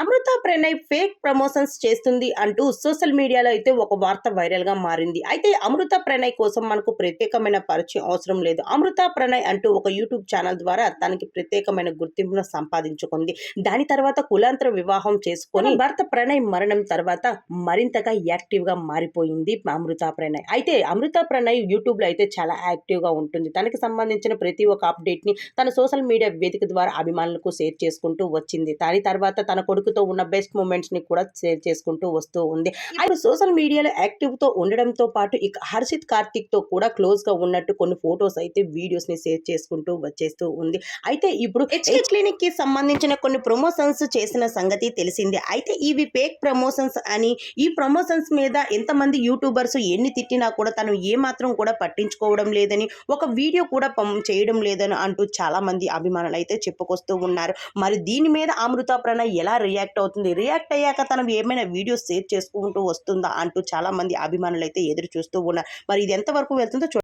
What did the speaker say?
అమృత Pranay fake promotions చేస్తుంది అంటూ social మీడియాలో అయితే ఒక వార్త వైరల్గా మారింది. అయితే అమృత ప్రణయ్ కోసం మనకు ప్రత్యేకమైన పరిచయం అవసరం లేదు. అమృత ప్రణయ్ అంటూ ఒక యూట్యూబ్ ఛానల్ ద్వారా తనకి ప్రత్యేకమైన గుర్తింపును సంపాదించుకుంది. దాని తర్వాత కులాంతర వివాహం చేసుకొని భర్త ప్రణయ్ మరణం తర్వాత మరింతగా యాక్టివ్గా మారిపోయింది అమృత ప్రణయ్. అయితే అమృత ప్రణయ్ యూట్యూబ్లో అయితే చాలా యాక్టివ్గా ఉంటుంది. తనకి సంబంధించిన ప్రతి ఒక్క అప్డేట్ని తన సోషల్ మీడియా వేదిక ద్వారా అభిమానులకు షేర్ చేసుకుంటూ వచ్చింది. దాని తర్వాత తన కొడుకుతో ఉన్న బెస్ట్ మూమెంట్స్ని కూడా షేర్ చేసుకుంటూ వస్తూ ఉంది. అయితే సోషల్ మీడియాలో యాక్టివ్తో ఉండడంతో పాటు ఇక హర్షిత్ కార్తిక్తో కూడా క్లోజ్గా ఉన్నట్టు కొన్ని ఫొటోస్ అయితే వీడియోస్ని షేర్ చేసుకుంటూ వచ్చేస్తూ ఉంది. అయితే ఇప్పుడు హెచ్కే క్లినిక్కి సంబంధించిన కొన్ని ప్రమోషన్స్ చేసిన సంగతి తెలిసిందే. అయితే ఇవి ఫేక్ ప్రమోషన్స్ అని ఈ ప్రమోషన్స్ మీద ఎంతమంది యూట్యూబర్స్ ఎన్ని తిట్టినా కూడా తను ఏ మాత్రం కూడా పట్టించుకోవడం లేదని ఒక వీడియో కూడా చేయడం లేదని అంటూ చాలా మంది అభిమానులు అయితే చెప్పుకొస్తూ ఉన్నారు. మరి దీని మీద అమృత ప్రణయ్ ఎలా రియాక్ట్ రియాక్ట్ అవుతుంది. రియాక్ట్ అయ్యాక తను ఏమైనా వీడియోస్ షేర్ చేసుకుంటూ వస్తుందా అంటూ చాలా మంది అభిమానులు అయితే ఎదురు చూస్తూ ఉన్నారు. మరి ఇది ఎంతవరకు వెళ్తుందో